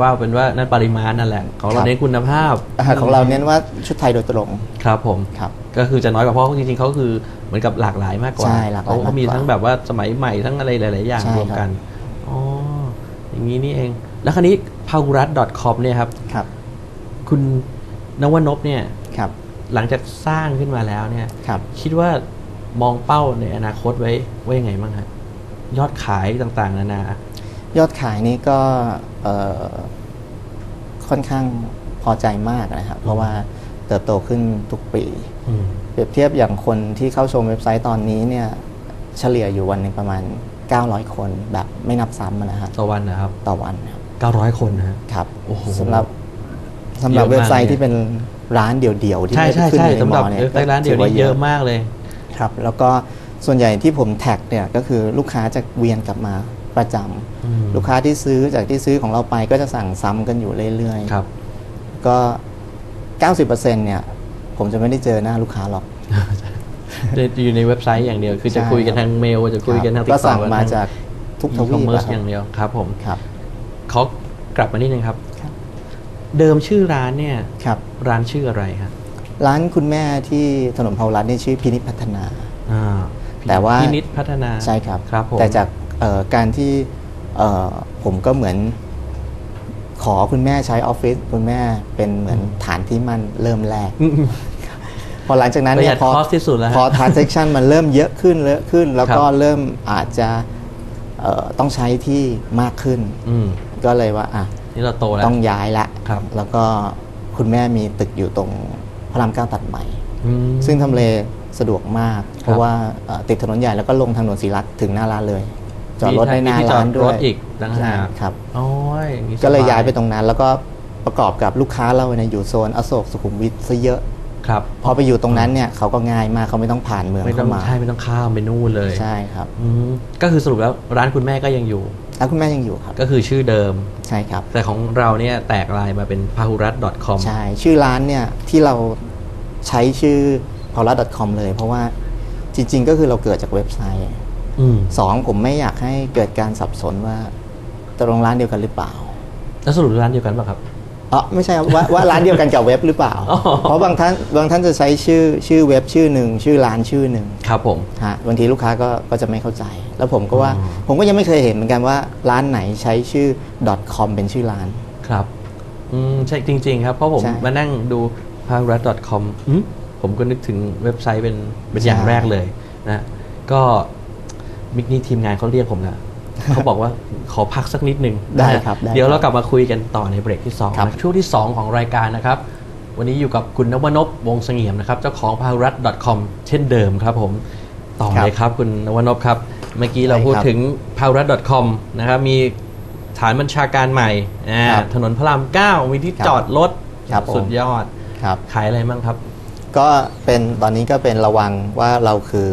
ว่าเป็นว่านั่นปริมาณนั่นแหละของเราครับเน้นคุณภาพอ่าของเราเน้นว่าชุดไทยโดยตรงครับผมครับก็คือจะน้อยกว่าเพราะจริงๆเขาคือเหมือนกับหลากหลายมากกว่าใช่หลากหลายเขาเขามีมากกว่าทั้งแบบว่าสมัยใหม่ทั้งอะไรหลาย ๆ อย่างใช่รวมครับกันอ๋ออย่างนี้นี่เอง แล้วคราวนี้ p a u r a t c o m เนี่ยครับครับ คุณนวนพเนี่ยครับ หลังจากสร้างขึ้นมาแล้วเนี่ยครับคิดว่ามองเป้าในอนาคตไว้ไว้ยังไงบ้างครับยอดขายต่างๆ นานา ยอดขายนี่ก็เอ่อค่อนข้างพอใจมากนะครับ เพราะว่าเติบโตขึ้นทุกปีอืมเปรียบเทียบอย่างคนที่เข้าชมเว็บไซต์ตอนนี้เนี่ยเฉลี่ยอยู่วันหนึ่งประมาณ 900 คนแบบไม่นับซ้ำอะนะฮะต่อวันนะครับ ต่อวันครับ900 คนนะฮะครับโอ้โหสำหรับสำหรับเยอะมากเว็บไซต์เนี่ยที่เป็นร้านเดี่ยวๆที่ใช่ไม่ใช่ได้ขึ้นใช่อยู่ในสำหมรับอเนี่ยเว็บไซต์ร้านเดียวนี้เยอะมากเลยครับ แล้วก็ส่วนใหญ่ที่ผมแท็กเนี่ยก็คือลูกค้าจะเวียนกลับมาประจำอืม ลูกค้าที่ซื้อจากที่ซื้อของเราไปก็จะสั่งซ้ำกันอยู่เรื่อยๆครับ ก็ 90%เนี่ย ผมจะไม่ได้เจอหน้าลูกค้าหรอกอยู่ในเว็บไซต์อย่างเดียว คือจะใช่คุยกันทางเมล จะคุยกันทางก็สั่งมาทจากทุกทอีคอวีมปเมิร์ซอะคอรับย่างเดียวครับ ผมครับเขากลับมานิดนึงครับครับ เดิมชื่อร้านเนี่ยครับร้านชื่ออะไรครับร้านคุณแม่ที่ถนนพารัตน์นี่ชื่อพินิจพัฒนาอ่าแต่ว่าพินิษพัฒนาใช่ครับครับผมแต่จากเอ่อการที่เอ่อ ผมก็เหมือนขอคุณแม่ใช้ออฟฟิศคุณแม่เป็นเหมือนฐานที่มั่นเริ่มแรกอืมพอหลังจากนั้นประหเนี่ยัยดพอ cost ที่สุดแล้วฮะพอ transaction มันเริ่มเยอะขึ้นเยอะขึ้น แล้วก็ครับเริ่มอาจจะเอ่อต้องใช้ที่มากขึ้นอืมก็เลยว่าอะนี่เราโตแล้วต้องย้ายละครับแล้วก็คุณแม่มีตึกอยู่ตรงพระรามเก้าตัดใหม่อืมซึ่งทำเลสะดวกมาก เพราะว่าเอ่อติดถนนใหญ่แล้วก็ลงทางถนนศรีรัตน์ถึงหน้าร้านเลย จอดรถได้หน้ามีที่จอร้านด้รวยถอีกต่างหากใช่ครับโอ้ยอางนี้ก็เลยสบย้ายไปตรงนั้น แล้วก็ประกอบกับลูกค้าเราเนี่ยอยู่โซนอโศกสุขุมวิทซะเยอะครับพอไปอยู่ตรงนั้นเนี่ยเขาก็ง่ายมากเขาไม่ต้องผ่านเมืองไม่ต้อเข้างมาใช่ไม่ต้องข้ามไปนู่นเลยใช่ครับอืมก็คือสรุปแล้วร้านคุณแม่ก็ยังอยู่แล้วคุณแม่ยังอยู่ครับก็คือชื่อเดิมใช่ครับ แต่ของเราเนี่ยแตกลายมาเป็น p a h u r a t com ใช่ชื่อร้านเนี่ยที่เราใช้ชื่อ p a u l a c o m เลย เพราะว่าจริง ๆ ก็คือเราเกิดจากเว็บไซต์อืม สองผมไม่อยากให้เกิดการสับสนว่าตกลงร้านเดียวกันหรือเปล่า แล้วสรุปร้านเดียวกันป่ะครับอ๋อไม่ใช่ครับว่าว่าร้านเดียวกันกับเว็บหรือเปล่าอ๋อเพราะบางท่านบางท่านจะใช้ชื่อชื่อเว็บชื่อหนึ่งชื่อร้านชื่อหนึ่งครับผมฮะบางทีลูกค้าก็ก็จะไม่เข้าใจ แล้วผมก็ว่าอ๋อผมก็ยังไม่เคยเห็นเหมือนกันว่าร้านไหนใช้ชื่อ .com เป็นชื่อร้านครับอืมใช่จริง ๆ ครับ เพราะผมใช่มานั่งดู p a h u r a t com อืมผมก็นึกถึงเว็บไซต์เป็นเป็นอย่างใช่แรกเลยนะก็ มิกนี่ทีมงานเขาเรียกผมแล้วเขาบอกว่าขอพักสักนิดนึงได้นะฮะครับได้เดี๋ยวเราครับกลับมาคุยกันต่อในเบรกที่2ครับนะช่วงที่ 2 ของรายการนะครับ วันนี้อยู่กับคุณนวนพวงศ์เสงี่ยมนะครับ เจ้าของ p a h u r a t com เช่นเดิมครับผมต่อเลยครับคุณนวนพครับ เมื่อกี้เราพูดถึง p a h u r a t com นะครับมีฐานบัญชาการใหม่อ่าครับถนนพระราม 9 มีที่ครับจอดรถครับผมสุดยอดครับขายอะไรบ้างครับ ก็เป็นตอนนี้ก็เป็นระวังว่าเราคือ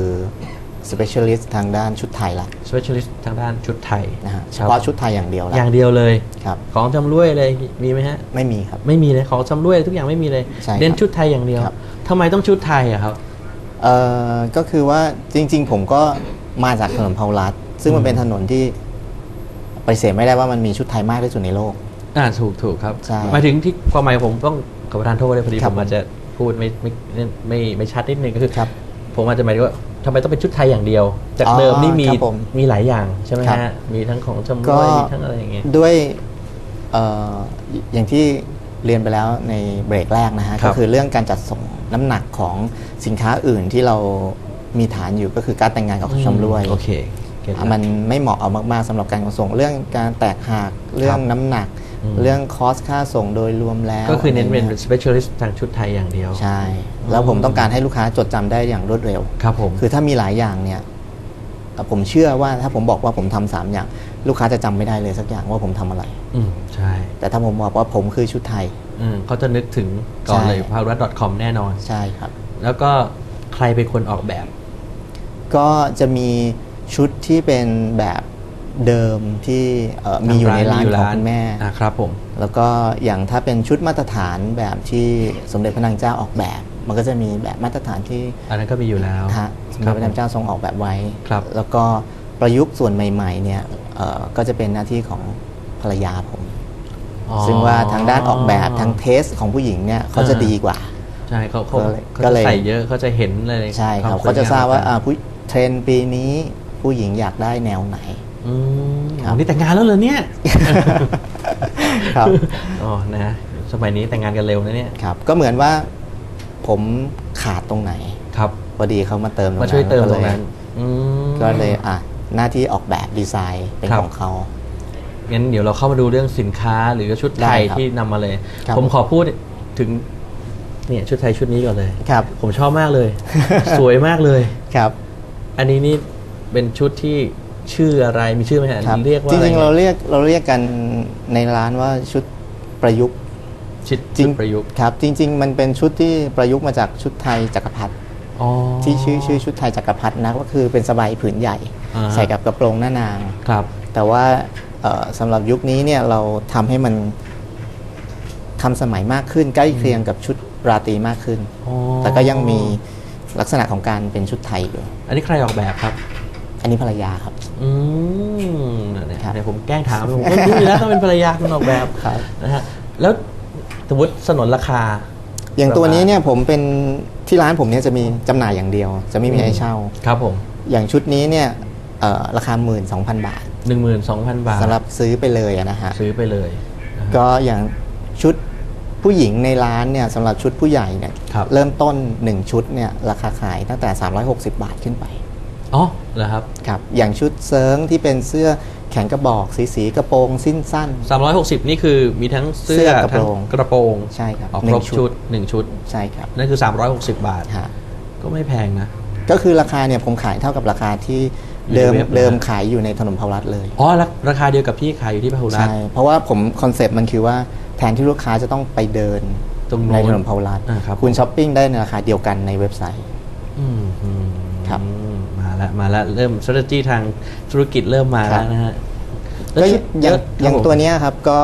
specialist ทางด้านชุดไทยละ specialist ทางด้านชุดไทยนะฮะเฉครับพาะชุดไทยอย่างเดียวละอย่างเดียวเลยครับของจำรวยเลยมีไหมฮะไม่มีครับไม่มีเลยของจำรวยทุกอย่างไม่มีเลยใช่ครับเน้นชุดไทยอย่างเดียวครับทำไมต้องชุดไทยอะครับเอ่อก็คือว่าจริง ๆ ผมก็มาจากถนนพารัตน์ซึ่งมันเป็นถนนที่ปฏิเสธไม่ได้ว่ามันมีชุดไทยมากที่สุดในโลกอ่าถูกถูกครับใช่หมายถึงที่ความหมายผมต้องขอประทานโทษเลยพอดีครัผบมอาจจะพูดไม่ไม่ไม่ไม่ไม่ชัดนิดนึงก็คือครับผมอาจจะหมายถึงว่า ทำไมต้องเป็นชุดไทยอย่างเดียว จากอ๋อเดิมนี่มีครับผมมีหลายอย่างใช่ไหมครับ ฮะมีทั้งของจำรก็วยมีทั้งอะไรอย่างเงี้ย ด้วยเอ่ออย่างที่เรียนไปแล้วในเบรกแรกนะฮะครัก็บคือเรื่องการจัดส่งน้ำหนักของสินค้าอื่นที่เรามีฐานอยู่ก็คือการแต่งงานกับชำรวย โอเคเก็ตละอะมันไม่เหมาะเอามาก ๆสำหรับการขนส่งเรื่องการแตกหักเรื่องน้ำหนักอืม เรื่องคอสค่าส่งโดยรวมแล้วก็คือเน้นเป็นะไรงี้ย specialist ทางชุดไทยอย่างเดียว ใช่ แล้วผมต้องการให้ลูกค้าจดจำได้อย่างรวดเร็ว ครับผม คือถ้ามีหลายอย่างเนี่ยเอ่อผมเชื่อว่าถ้าผมบอกว่าผมทำสามอย่าง ลูกค้าจะจำไม่ได้เลยสักอย่างว่าผมทำอะไร อืมใช่ แต่ถ้าผมบอกว่าผมคือชุดไทย อืมเขาจะนึกถึงก่อนใช่เลย p a r a t com แน่นอน ใช่ครับ แล้วก็ใครเป็นคนออกแบบ ก็จะมีชุดที่เป็นแบบ เดิมที่เอ่อมีอยู่ในร้านของคุณแม่อ่าครับผมแล้วก็อย่างถ้าเป็นชุดมาตรฐานแบบที่สมเด็จพระนางเจ้าออกแบบ มันก็จะมีแบบมาตรฐานที่ อันนั้นก็มีอยู่แล้วฮะสมคเด็รัจบพระนางเจ้าทรงออกแบบไว้ครับแล้วก็ประยุกต์ส่วนใหม่ๆเนี่ยเอ่อก็จะเป็นหน้าที่ของภรรยาผมอ๋อซึ่งว่าทางด้านออกแบบทางเทสของผู้หญิงเนี่ยเขาจะดีกว่าใช่เขาเขาก็เลยเขาก็จะเลยใส่เยอะเขาจะเห็นเลยใช่ครับวมสวยเขาจะทราบว่าต่งๆอ่าผู้เทรนด์ปีนี้ผู้หญิงอยากได้แนวไหน อืมครับอ๋อนี่แต่งงานแล้วเหรอเนี่ยครับอ๋อนะสมัยนี้แต่งงานกันเร็วนะเนี่ยครับ ก็เหมือนว่าผมขาดตรงไหนครับพอดีเขามาเติมตรงมานั้นช่วยเติมตรงก็ลนั้นอืมก็เลยอะหน้าที่ออกแบบดีไซน์เป็นครับของเขางั้นเดี๋ยวเราเข้ามาดูเรื่องสินค้าหรือชุดไทยได้ครับที่นำมาเลยครับผมขอพูดถึงเนี่ยชุดไทยชุดนี้ก่อนเลยครับ ผมชอบมากเลย สวยมากเลยครับ อันนี้นี่เป็นชุดที่ ชื่ออะไรมีชื่อไหมฮะครับเรียกว่าจอะไรริงๆเราเรียกเราเรียกกันในร้านว่าชุดประยุกต์ชุดจริชุงดประยุกต์ครับ จริง ๆ มันเป็นชุดที่ประยุกต์มาจากชุดไทยจักรพรรดิอ๋อ ที่ชื่อชื่อชุดไทยจักรพรรดินะก็คือเป็นสบายผืนใหญ่ อ่าฮะใส่กับกระโปรงหน้านาง ครับ แต่ว่าเอ่อสำหรับยุคนี้เนี่ยเราทำให้มันทำสมัยมากขึ้น ใกล้เคียงกับชุดราตรีมากขึ้น อ๋อ แต่ก็ยังมีลักษณะของการเป็นชุดไทยอยู่ อันนี้ใครออกแบบครับ อันนี้ภรรยาครับ อืมเนี่ยครับเดี๋ยวผมแกล้งถามผมก็รู้อยู่แล้วต้องเป็นภรรยาคุณออกแบบครับ นะฮะแล้วสมมติสนนราคา อย่างตัวนี้เนี่ยผมเป็นที่ร้านผมเนี่ยจะมีจำหน่ายอย่างเดียว จะไม่มีให้เช่า ครับผม อย่างชุดนี้เนี่ยเอ่อราคา 12,000 บาทหนึ่งหมื่นสองพันบาทสำหรับซื้อไปเลยอะนะฮะ ซื้อไปเลยนะฮะ ก็อย่างชุดผู้หญิงในร้านเนี่ยสำหรับชุดผู้ใหญ่เนี่ยครับ เริ่มต้น 1 ชุดเนี่ยราคาขายตั้งแต่ 360 บาทขึ้นไป อ๋อเหรอครับครับอย่างชุดเซิร์งที่เป็นเสื้อแขนกระบอกสีสีกระโปรงสิ้นสั้น 360 นี่คือมีทั้งเสื้เสื้ออกระโปรงทั้งกระโปรงใช่ครับออกหนึ่ครงบชุด ชุดหนึ่งชุด ใช่ครับนั่นคือ 360 บาท ฮะก็ไม่แพงนะ ก็คือราคาเนี่ยผมขายเท่ากับราคาที่เดิมอยู่ในเว็บนะเดิมขายอยู่ในถนนพารัตน์เลย อ๋อราราคาเดียวกับที่ขายอยู่ที่พหุรัต ใช่น์เพราะว่าผมคอนเซปต์มันคือว่าแทนที่ลูกค้าจะต้องไปเดินตรงโน้นในถนนพารัตน์อ่าครับ คุณช้อปปิ้งได้ในราคาเดียวกันในเว็บไซต์ อืมอืมครับมา แล้วมาแล้วเริ่ม strategy ทางธุรกิจเริ่มมาครัแล้วบนะฮะก็อย่างเยอะอย่างครับผมตัวเนี้ยครับก็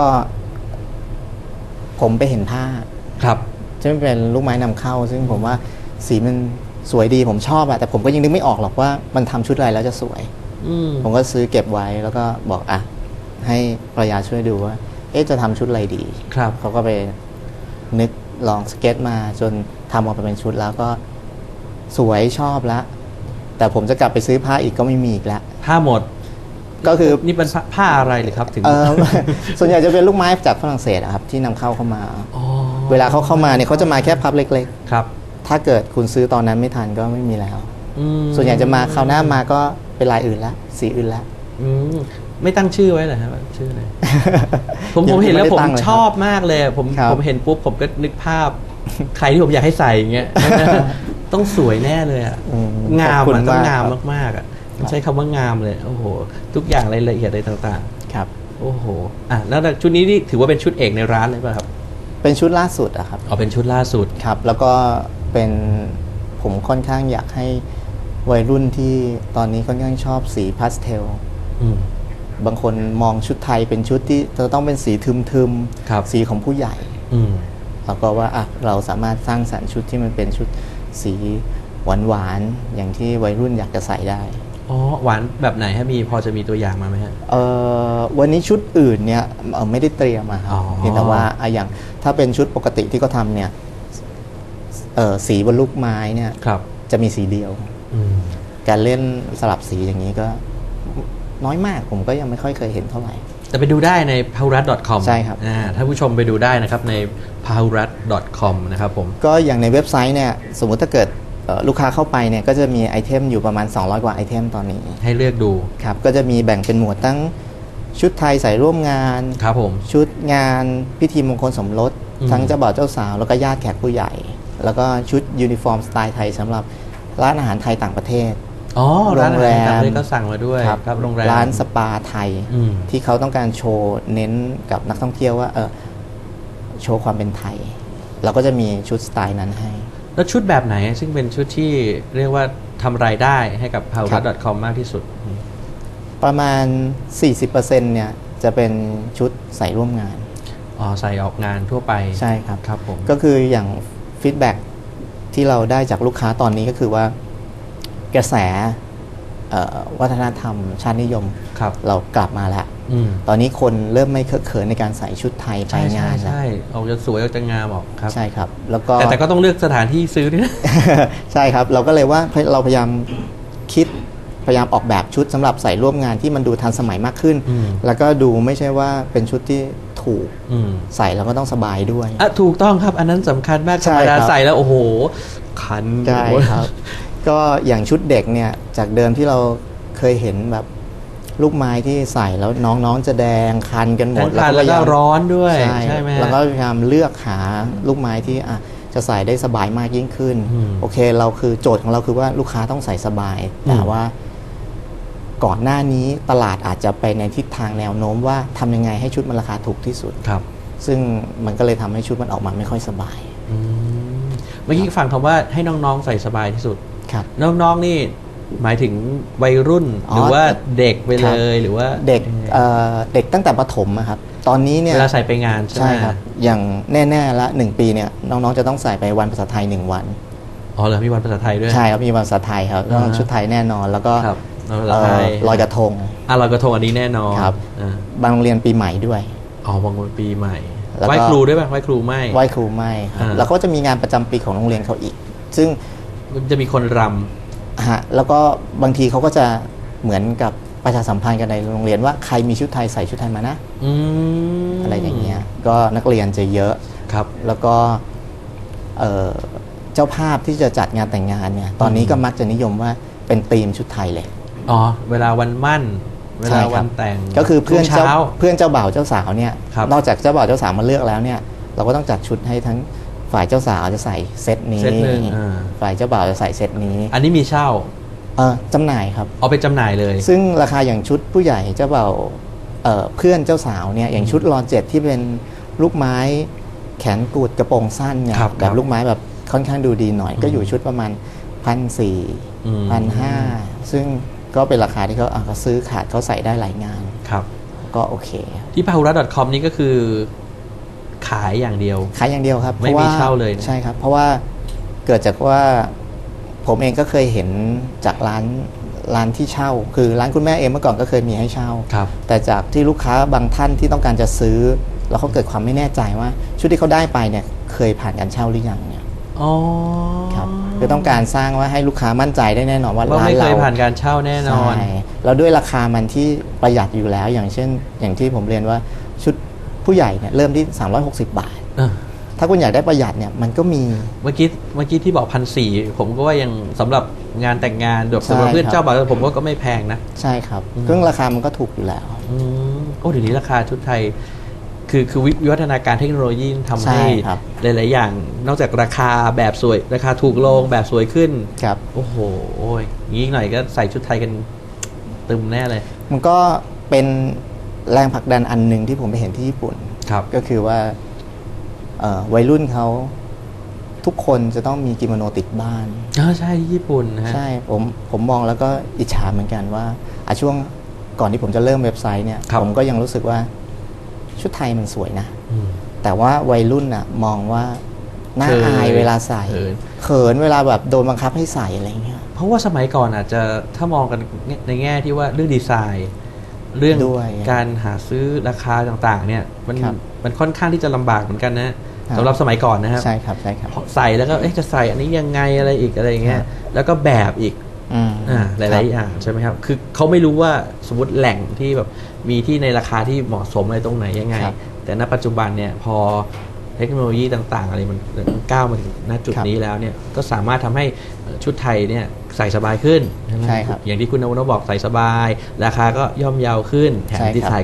ผมไปเห็นผ้าครับซึ่งเป็นลูกไม้นำเข้า ซึ่งผมว่าสีมันสวยดีผมชอบอะแต่ผมก็ยังนึกไม่ออกหรอกว่ามันทำชุดอะไรแล้วจะสวยอืมผมก็ซื้อเก็บไว้แล้วก็บอกอะให้ภรรยาช่วยดูว่า เอ๊ะจะทำชุดอะไรดี ครับเขาก็ไปนึกลองสเก็ตมาจนทำออกมาเป็นชุดแล้วก็สวยชอบแล้ว แต่ผมจะกลับไปซื้อผ้าอีกก็ไม่มีอีกแล้ว ผ้าหมดก็คือนี่เป็นผ้าผ้าอะไรเลยครับถึงเออส่วนใหญ่จะเป็นลูกไม้จากฝรั่งเศสอะครับที่นำเข้าเข้ามาอ๋อเวลาเขาเข้ามาเนี่ยเขาจะมาแค่พับเล็กครับๆถ้าเกิดคุณซื้อตอนนั้นไม่ทันก็ไม่มีแล้วอืมส่วนใหญ่จะมาคราวหน้ามาก็เป็นลายอื่นละสีอื่นละอืมไม่ตั้งชื่อไว้เหรอครับชื่ออะไรผมยัผงมเห็นแล้วไม่ผมได้ตั้งเลยครับชอบมากเลย ผมครับผมเห็นปุ๊บผมก็นึกภาพ ใครที่ผมอยากให้ใส่อย่างเงี้ย ต้องสวยแน่เลยอะอืมงามขอบคุณอะต้องมากงามครับ มากๆอะต้องใช้คำว่างามเลยโอ้โห ทุกอย่างรายละเอียดอะไรต่างครับ ๆ โอ้โหอะแล้วชุดนี้นี่ถือว่าเป็นชุดเอกในร้านเลยป่ะครับเป็นชุดล่าสุดอะครับอ๋อเป็นชุดล่าสุด ครับ แล้วก็เป็นผมค่อนข้างอยากให้วัยรุ่นที่ตอนนี้ค่อนข้างชอบสีพาสเทล อืม บางคนมองชุดไทยเป็นชุดที่จะต้องเป็นสีทึมครับสีของผู้ใหญ่ อืมแล้วก็ว่าอะเราสามารถสร้างสรรค์ชุดที่มันเป็นชุด สีหวานๆอย่างที่วัยรุ่นอยากจะใส่ได้ อ๋อ หวานแบบไหนฮะมีพอจะมีตัวอย่างมาไหมฮะเอ่อวันนี้ชุดอื่นเนี่ยเอ่อไม่ได้เตรียมมาครับอ๋อเพียงแต่ว่าอะอย่างถ้าเป็นชุดปกติที่เขาทำเนี่ยเอ่อสีบนลูกไม้เนี่ยครับจะมีสีเดียวอืมการเล่นสลับสีอย่างนี้ก็น้อยมากผมก็ยังไม่ค่อยเคยเห็นเท่าไหร่ แต่ไปดูได้ใน p a h u r a t c o m ใช่ครับ อ่าถ้าผู้ชมไปดูได้นะครับใน p a h u r a t c o m นะครับผม ก็อย่างในเว็บไซต์เนี่ยสมมุติถ้าเกิดเอ่อลูกค้าเข้าไปเนี่ยก็จะมีไอเทมอยู่ประมาณ 200 กว่าไอเทมตอนนี้ให้เลือกดูครับก็จะมีแบ่งเป็นหมวดตั้งชุดไทยใส่ร่วมงาน ครับผม ชุดงานพิธีมงคลสมรส อืม ทั้งเจ้าบ่าวเจ้าสาวแล้วก็ญาติแขกผู้ใหญ่ แล้วก็ชุดยูนิฟอร์มสไตล์ไทยสำหรับร้านอาหารไทยต่างประเทศ อ๋อร้านอาหารโรงแรมต่างประเทศก็สั่งมาด้วยครับโรงแรมร้านสปาไทยอืมที่เขาต้องการโชว์เน้นกับนักท่องเที่ยวว่าเออโชว์ความเป็นไทย เราก็จะมีชุดสไตล์นั้นให้ แล้วชุดแบบไหนซึ่งเป็นชุดที่เรียกว่าทำรายได้ให้กับ p a h u r a t c o m มากที่สุด ประมาณ 40%เนี่ยจะเป็นชุดใส่ร่วมงานอ๋อใส่ออกงานทั่วไปใช่ครับครับผมก็คืออย่างฟีดแบ็ที่เราได้จากลูกค้าตอนนี้ก็คือว่า กระแสเอ่อวัฒนธรรมชาตินิยมครับเรากลับมาแล้วอืมตอนนี้คนเริ่มไม่เคอะเขินในการใส่ชุดไทยไปใช่งาใช่นแล้วใช่ออกจะสวยออกจะงามออกครับ ใช่ครับ แล้วก็แต่แต่ก็ต้องเลือกสถานที่ซื้อด้วยนะใช่ครับ เราก็เลยว่าเราพยายามคิดพยายามออกแบบชุดสำหรับใส่ร่วมงานที่มันดูทันสมัยมากขึ้นอืมแล้วก็ดูไม่ใช่ว่าเป็นชุดที่ถูกอืมใส่แล้วก็ต้องสบายด้วยอะถูกต้องครับ อันนั้นสำคัญมากธใช่รรมดาครับใส่แล้วโอ้โหคันใช่ครับ ก็อย่างชุดเด็กเนี่ยจากเดิมที่เราเคยเห็นแบบลูกไม้ที่ใส่แล้วน้องๆจะแดงคันกันหมทั้ดงคันแล้วพก็ยายามร้อนด้วยใช่ใช่ไหมฮะแล้วก็พยายามเลือกหาลูกไม้ที่อะจะใส่ได้สบายมากยิ่งขึ้นอืมโอเคเราคือโจทย์ของเราคือว่าลูกค้าต้องใส่สบาย แต่อืมว่า ก่อนหน้านี้ตลาดอาจจะไปในทิศทางแนวโน้มว่าทำยังไงให้ชุดมันราคาถูกที่สุดครับ ซึ่งมันก็เลยทำให้ชุดมันออกมาไม่ค่อยสบายอืมเมื่อกี้ฟังคำว่าให้น้องๆใส่สบายที่สุด ครับ น้องๆนี่หมายถึงวัยรุ่นอ๋อหรือว่าเด็กไปคเลรับยหรือว่าเด็กเอ่อเด็กตั้งแต่ประถมอะครับ ตอนนี้เนี่ยเวลาใส่ไปงานใช่ไหมใช่ครับ อย่างแน่ๆละหนึ่งปีเนี่ยน้องๆจะต้องใส่ไปวันภาษาไทยหนึ่งวันอ๋อเหรอมีวันภาษาไทยด้วยใช่ครับมีวันภาษาไทยครับต้องอ่าฮะชุดไทยแน่นอนแล้วก็ครับวันภาษาเอ่ไทอยลอยกระทงอะลอยกระทงอันนี้แน่นอนครับอ่าบางโรงเรียนปีใหม่ด้วยอ๋อบางวันปีใหม่แล้วก็ไหว้ครูด้วยป่ะไหว้ครูไม่ไหว้ครูไม่ครับอ่าแล้วก็จะมีงานประจำปีของโรงเรียนเขาอีก ซึ่งมัน จะมีคนรฮะแล้วก็บางทีเขาก็จะเหมือนกับประชาสัมพันธ์กันในโรงเรียนว่าใครมีชุดไทยใส่ชุดไทยมานะำอืมอะไรอย่างเงี้ยก็นักเรียนจะเยอะ ครับ แล้วก็เอ่อเจ้าภาพที่จะจัดงานแต่งงานเนี่ยตอนนี้ก็มักจะนิยมว่าเป็นธีมชุดไทยเลยอ๋อ เวลาวันมั่น เวใช่ลาควัรับนแต่งก็คือเพื่อนช่วงเจ้าเช้า เพื่อนเจ้าบ่าวเจ้าสาวเนี่ยครับ นอกจากเจ้าบ่าวเจ้าสาวมาเลือกแล้วเนี่ยเราก็ต้องจัดชุดให้ทั้ง ฝ่ายเจ้าสาวจะใส่เซตนี้ เซตหนึ่งอ่า ฝ่ายเจ้าบ่าวจะใส่เซตนี้อันนี้มีเช่า เออจำหน่ายครับ เอาไปจำหน่ายเลย ซึ่งราคาอย่างชุดผู้ใหญ่เจ้าบ่าวเอ่อเพื่อนเจ้าสาวเนี่ยอย่างชุดรอนเจ็ดที่เป็นลูกไม้แขนกูดกระโปรงสั้นเนี่ยครับแบบครับลูกไม้แบบค่อนข้างดูดีหน่อย ก็อยู่ชุดประมาณพันสี่อืม พันห้าซึ่งก็เป็นราคาที่เขาอะเขาซื้อขาดเขาใส่ได้หลายงาน ครับ ก็โอเค ที่ p a h u r a c o m นี่ก็คือ ขายอย่างเดียว ขายอย่างเดียวครับไม่พระมีว่เช่าเลยนะใช่ครับ เพราะว่าเกิดจากว่าผมเองก็เคยเห็นจากร้านร้านที่เช่า คือร้านคุณแม่เองเมื่อก่อนก็เคยมีให้เช่า ครับแต่จากที่ลูกค้าบางท่านที่ต้องการจะซื้อ แล้วเขาเกิดความไม่แน่ใจว่า ชุดที่เขาได้ไปเนี่ยเคยผ่านการเช่าหรือยังเนี่ยอ๋อครับคือต้องการสร้างว่าให้ลูกค้ามั่นใจได้แน่นอนว่าว่าร้านไม่เคเรายผ่านการเช่าแน่นอน ใช่แล้วด้วยราคามันที่ประหยัดอยู่แล้ว อย่างเช่น อย่างที่ผมเรียนว่าชุด ผู้ใหญ่เนี่ยเริ่มที่ 360 บาทเออถ้าคุณอยากได้ประหยัดเนี่ยมันก็มี เมื่อกี้เมื่อกี้ที่บอกพันสี่ผมก็ว่ายังสำหรับงานแต่งงานแบบใช่สำหรับเพื่อนครับ เจ้าบ่าวผมว่าก็ไม่แพงนะ ใช่ครับอืม เครื่องราคามันก็ถูกอยู่แล้ว อืมโอ้เดี๋ยวนี้ราคาชุดไทย คือคือวิวิวัฒนาการเทคโนโลยีทำใช่ให้ครับ หลาย ๆ อย่าง นอกจากราคาแบบสวย ราคาถูกลงแบบสวยขึ้น ครับ โอ้โหโอ้ยงี้อีกหน่อยก็ใส่ชุดไทยกันตึมแน่เลย มันก็เป็น แรงผลักดันอันหนึ่งที่ผมไปเห็นที่ญี่ปุ่น ครับ ก็คือว่าเอ่อวัยรุ่นเขาทุกคนจะต้องมีกิโมโนติดบ้าน อ๋อใช่ที่ญี่ปุ่นนะฮะ ใช่ผมผมมองแล้วก็อิจฉาเหมือนกันว่าอะช่วงก่อนที่ผมจะเริ่มเว็บไซต์เนี่ย ครับ ผมก็ยังรู้สึกว่าชุดไทยมันสวยนะ อืม แต่ว่าวัยรุ่นอะมองว่าน่าเขินอายเวลาใส่เขิน เขินเวลาแบบโดนบังคับให้ใส่อะไรเงี้ย เพราะว่าสมัยก่อนอาจจะถ้ามองกันในแง่ที่ว่าเรื่องดีไซน์ เรื่องด้วยการหาซื้อราคาต่างๆ เนี่ยมันครับมันค่อนข้างที่จะลำบากเหมือนกันนะครับสำหรับสมัยก่อนนะครับใช่ครับใช่ครับใส่แล้วก็เอ๊ะจะใส่อันนี้ยังไงอะไรอีกอะไรอย่างเงี้ยครับแล้วก็แบบอีกอืมอ่าหคลารับยๆอย่างใช่ไหมครับ คือเขาไม่รู้ว่าสมมติแหล่งที่แบบมีที่ในราคาที่เหมาะสมอะไรตรงไหนยังไงครับแต่ณปัจจุบันเนี่ยพอ เทคโนโลยีต่างๆ อะไรมันก้าวมาถึงณจุดครับนี้แล้วเนี่ยก็สามารถทำให้ชุดไทยเนี่ยใส่สบายขึ้นใช่ไหมใช่ครับอย่างที่คุณนวนบอกใส่สบาย ราคาก็ย่อมเยาวขึ้นแถมใช่ครับดีไซน์ก็